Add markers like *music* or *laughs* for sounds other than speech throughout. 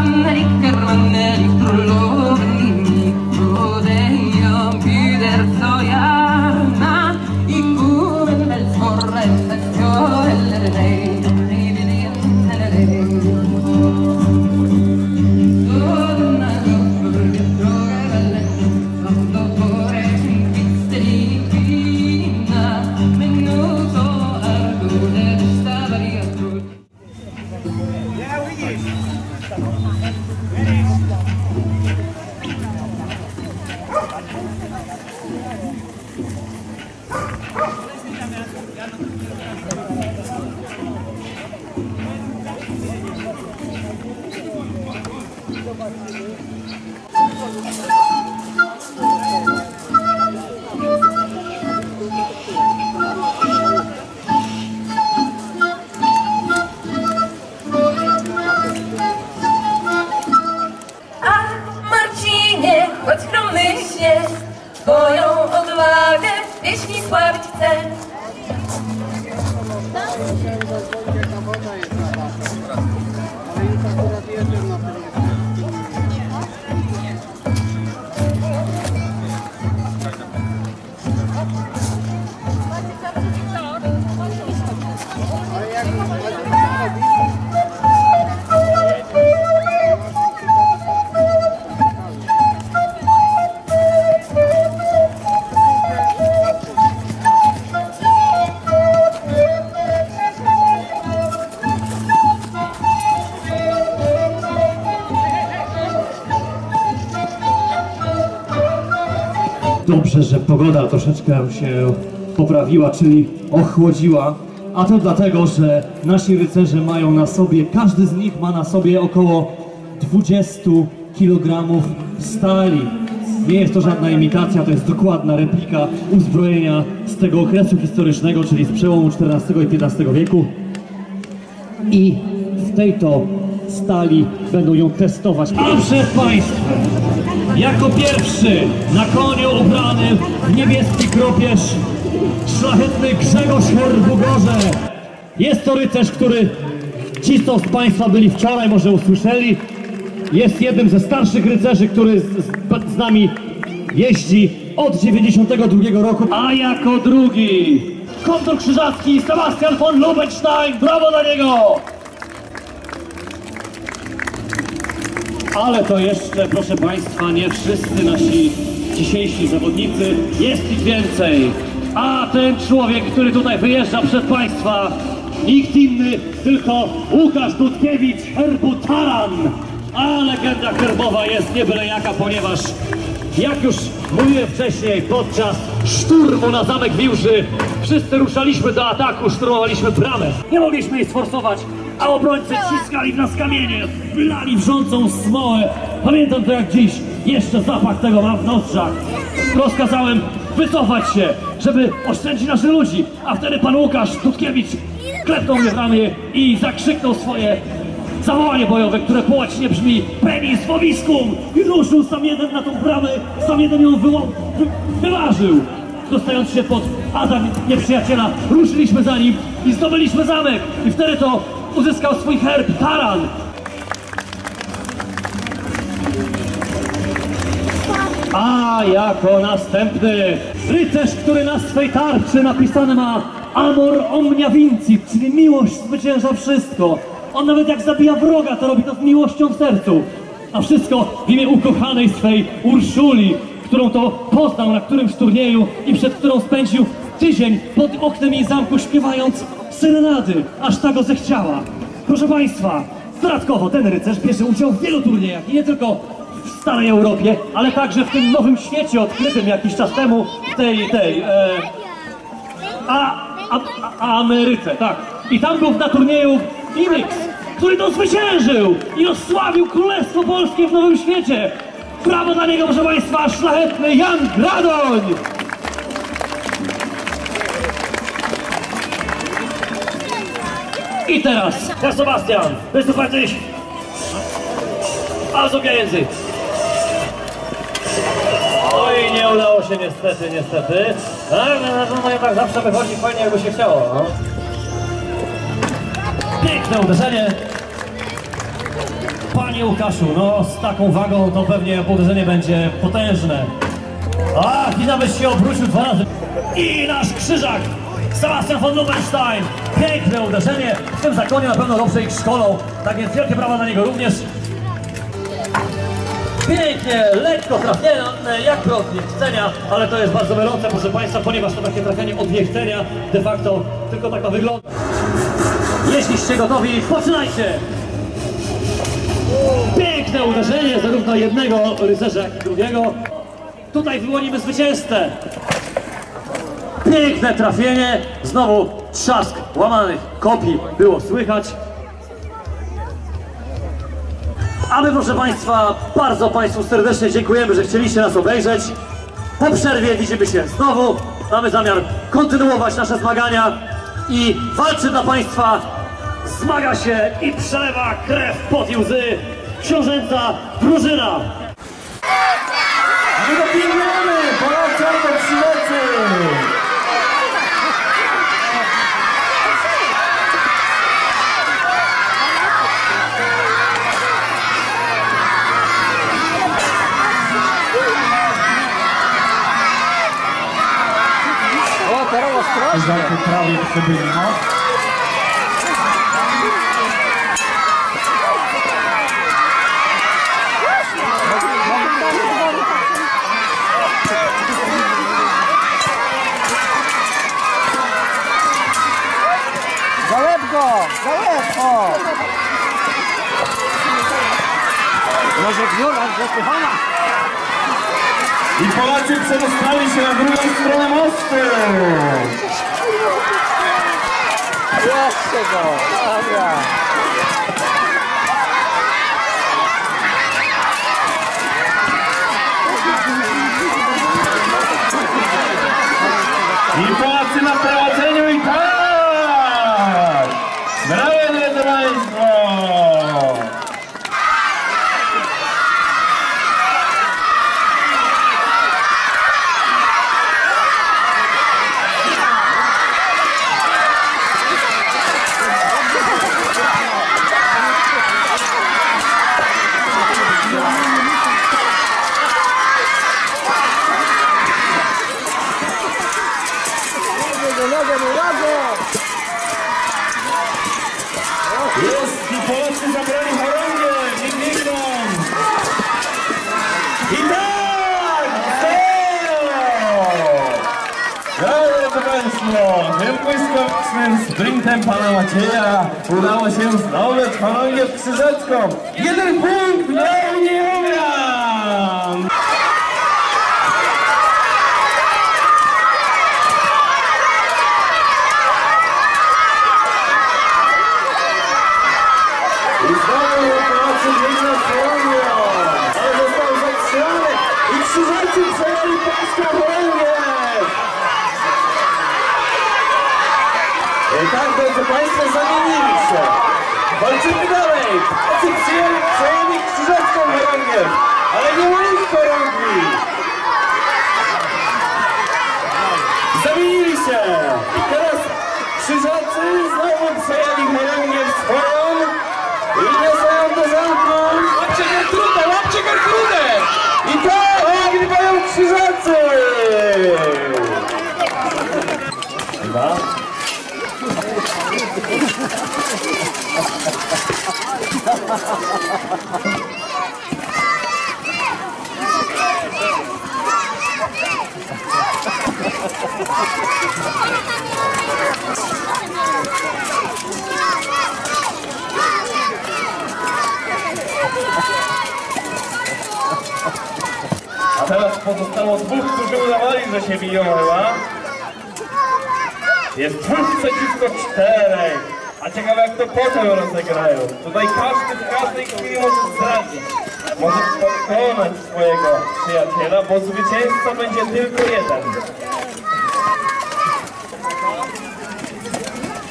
America. Dobrze, że pogoda troszeczkę się poprawiła, czyli ochłodziła. A to dlatego, że nasi rycerze mają na sobie, każdy z nich ma na sobie około 20 kg stali. Nie jest to żadna imitacja, to jest dokładna replika uzbrojenia z tego okresu historycznego, czyli z przełomu XIV i XV wieku. I w tej to stali będą ją testować. A przed Państwem, jako pierwszy na koniu ubrany w niebieski kropierz, szlachetny Grzegorz Herbugorze. Jest to rycerz, który ci, co z Państwa byli wczoraj, może usłyszeli, jest jednym ze starszych rycerzy, który z, z, z nami jeździ od 92 roku. A jako drugi kontor krzyżacki Sebastian von Lubenstein. Brawo dla niego! Ale to jeszcze, proszę Państwa, nie wszyscy nasi dzisiejsi zawodnicy. Jest ich więcej. A ten człowiek, który tutaj wyjeżdża przed Państwa, nikt inny, tylko Łukasz Dudkiewicz, herbu Taran. A legenda herbowa jest nie byle jaka, ponieważ jak już mówiłem wcześniej, podczas szturmu na zamek Wiłży wszyscy ruszaliśmy do ataku, szturmowaliśmy bramę. Nie mogliśmy jej sforsować, a obrońcy ciskali w nas kamienie, wylali wrzącą smołę. Pamiętam to jak dziś, jeszcze zapach tego mam w nozdrzach. Rozkazałem wycofać się, żeby oszczędzić naszych ludzi, a wtedy pan Łukasz Dudkiewicz klepnął mnie w ramię i zakrzyknął swoje zawołanie bojowe, które po łacinie brzmi Penis Fobiscum! I ruszył sam jeden na tą bramę, sam jeden ją wyło- wy wyważył. Dostając się pod atak nieprzyjaciela, ruszyliśmy za nim i zdobyliśmy zamek. I wtedy to uzyskał swój herb Taran. A jako następny rycerz, który na swej tarczy napisane ma Amor omnia vincit, czyli miłość zwycięża wszystko. On nawet jak zabija wroga, to robi to z miłością w sercu. A wszystko w imię ukochanej swej Urszuli, którą to poznał na którymś turnieju i przed którą spędził tydzień pod oknem jej zamku śpiewając serenady, aż ta go zechciała. Proszę Państwa, dodatkowo ten rycerz bierze udział w wielu turniejach i nie tylko w starej Europie, ale także w tym nowym świecie odkrytym jakiś czas temu, w tej, tej, e, a, a, a Ameryce, tak. I tam był na turnieju Imix, który to zwyciężył i osławił Królestwo Polskie w Nowym Świecie. Brawo dla niego, proszę Państwa, szlachetny Jan Gradoń! I teraz, Herr Sebastian, du fertig? Also pieniędzy. Oj, nie udało się niestety, niestety. Tak, no, no, no jednak zawsze wychodzi fajnie jakby się chciało. No. Piękne uderzenie. Panie Łukaszu, no z taką wagą to pewnie uderzenie będzie potężne. A, i nawet się obrócił dwa razy. I nasz krzyżak, Sebastian von Lubenstein. Piękne uderzenie. W tym zakonie na pewno dobrze ich szkolą. Tak więc wielkie brawa na niego również. Pięknie, lekko trafione, jak od niechcenia, ale to jest bardzo mylące, proszę Państwa, ponieważ to takie trafianie od de facto tylko tak ma wyglądać. Jeśliście gotowi, poczynajcie! Piękne uderzenie zarówno jednego rycerza, jak i drugiego. Tutaj wyłonimy zwycięzcę. Piękne trafienie, znowu trzask łamanych kopii było słychać. A my, proszę Państwa, bardzo Państwu serdecznie dziękujemy, że chcieliście nas obejrzeć. Po przerwie widzimy się znowu. Mamy zamiar kontynuować nasze zmagania i walczy dla Państwa, zmaga się i przelewa krew pod łzy książęca drużyna. My dopingujemy! Polacy albo przylecy! O, teraz ostrożnie. Żarty prawie przybyli, łeb go! Za łeb! O! Może Wiola zapychana. I Polacy przedostali się na drugą stronę mostu! Jeszcze go! Dobra. I Polacy na prowadzeniu i tak! Brawo, drodzy Państwo! Nogę, nogę, nogę! Jest i Polacy zabrali chorągę! Nie biegną! I tak! Zero! Brawo, Państwo! Tym błyskawicznym sprintem Pana Macieja udało się zdobyć chorągę krzyżecką! Jeden punkt dla Unionian! I znowu Polacy z chorągią! Ale został zatrzymany! I krzyżacy przejęli polską chorągię! I tak, drodzy Państwo, zamienili się. Walczymy dalej. Polacy przyjęli, przejęli krzyżacką chorągę, ale nie ma ich chorągi. Zamienili się. I teraz krzyżacy znowu przejęli chorągę w swoją i niosą ją do zamku. Łapcie Gertrudę, łapcie Gertrudę. I tak wygrywają krzyżacy. Chyba. A teraz pozostało dwóch, którzy udawali, że się biją chyba. Jest dwóch przeciwko czterech. A ciekawe jak to potem rozegrają. Tutaj każdy w każdej chwili może zdradzić. Może pokonać swojego przyjaciela, bo zwycięzca będzie tylko jeden.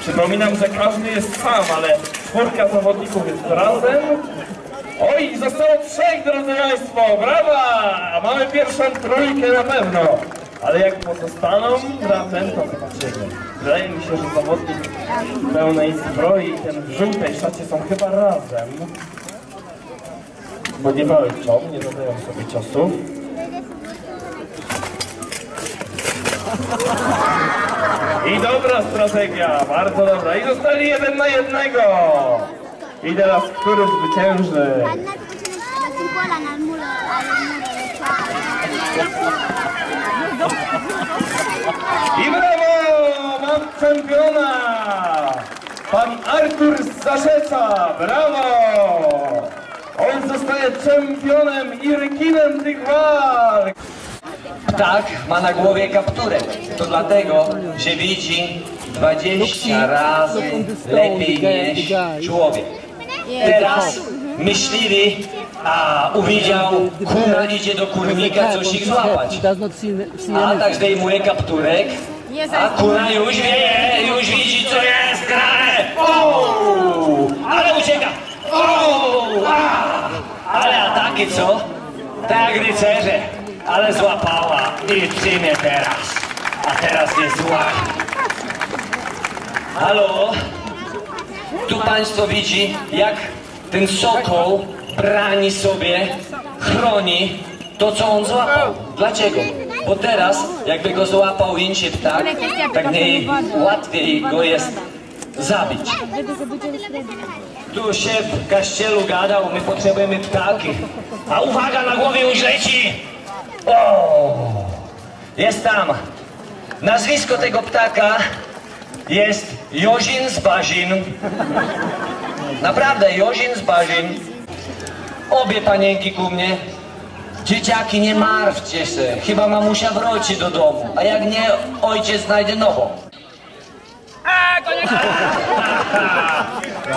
Przypominam, że każdy jest sam, ale czwórka zawodników jest razem. Oj, zostało trzech, drodzy Państwo, brawa! Mamy pierwszą trójkę na pewno. Ale jak pozostaną razem, to zobaczymy. Wydaje mi się, że zawodnik pełnej zbroi i ten w żółtej szacie są chyba razem. bo nie walczą, nie zadają sobie ciosów. I dobra strategia, bardzo dobra. I zostali jeden na jednego. I teraz który zwycięży? Czempiona! Pan Artur z Zaszeca! Brawo! On zostaje czempionem i rekinem tych walk! Tak, ma na głowie kapturek. To dlatego, że widzi 20 razy lepiej niż człowiek. Teraz myśliwi, a uwidział, kuna idzie do kurnika coś ich złapać. see A tak zdejmuje kapturek, a kuna już wie, już widzi co jest grane. O, ale ucieka. O, a, ale ataki co? Tak jak rycerze, ale złapała i trzymie teraz. A teraz jest zła. Halo? Tu Państwo widzi, jak ten sokoł brani sobie, chroni to, co on złapał. Dlaczego? Bo teraz, jakby go złapał inszy ptak, tak łatwiej go jest zabić. Tu się w kościelu gadał, my potrzebujemy ptaki. A uwaga, na głowie już leci! O! Jest tam. Nazwisko tego ptaka jest Jozin z Bazin. Naprawdę, Jozin z Bazin. Obie panienki ku mnie. Dzieciaki, nie martwcie się. Chyba mamusia wróci do domu. A jak nie, ojciec znajdzie nową.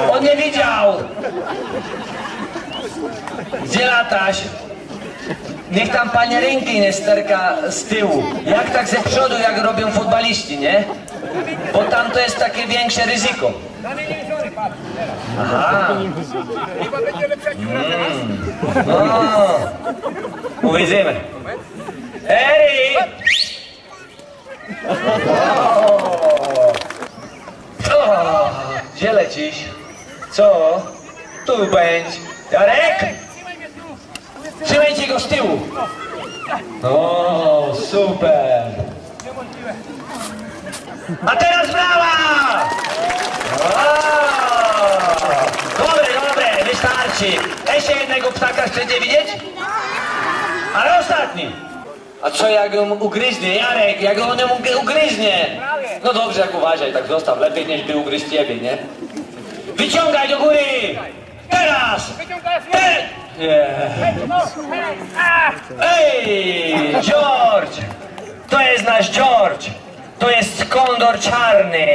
*laughs* On nie widział. Gdzie lataś? Niech tam pani ręki nie sterka z tyłu. Jak tak ze przodu, jak robią futbaliści, nie? Bo tam to jest takie większe ryzyko. Aha. Mm. No. Uwidzimy. Eri! O, Gdzie lecisz? Co? Tu bądź. Jarek! Trzymajcie go z tyłu. O, super. A teraz brawa! O! Wystarczy. Jeszcze jednego ptaka chcecie widzieć? Ale ostatni. A co jak ją ugryznie, Jarek, jak on ją ug- ugryznie? No dobrze, jak uważaj, tak zostaw, lepiej niż by ugryźć ciebie, nie? Wyciągaj do góry! Teraz! Te- Nie. Ej, George! To jest nasz George! To jest kondor czarny!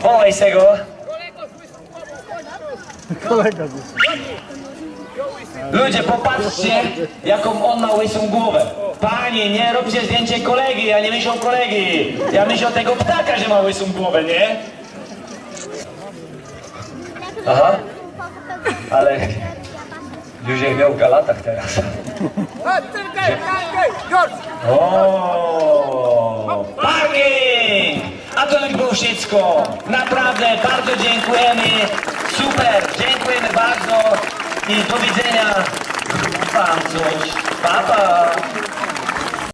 Wołaj se go! Ludzie, popatrzcie, jaką on ma łysą głowę. Panie, nie róbcie zdjęcie kolegi, ja nie myślę o kolegi. Ja myślę o tego ptaka, że ma łysą głowę, nie? Aha, ale jak miał w galatach teraz. O, Panie! A to już było wszystko. Naprawdę bardzo dziękujemy. Super, dziękujemy bardzo i do widzenia. Wam coś. Pa, pa.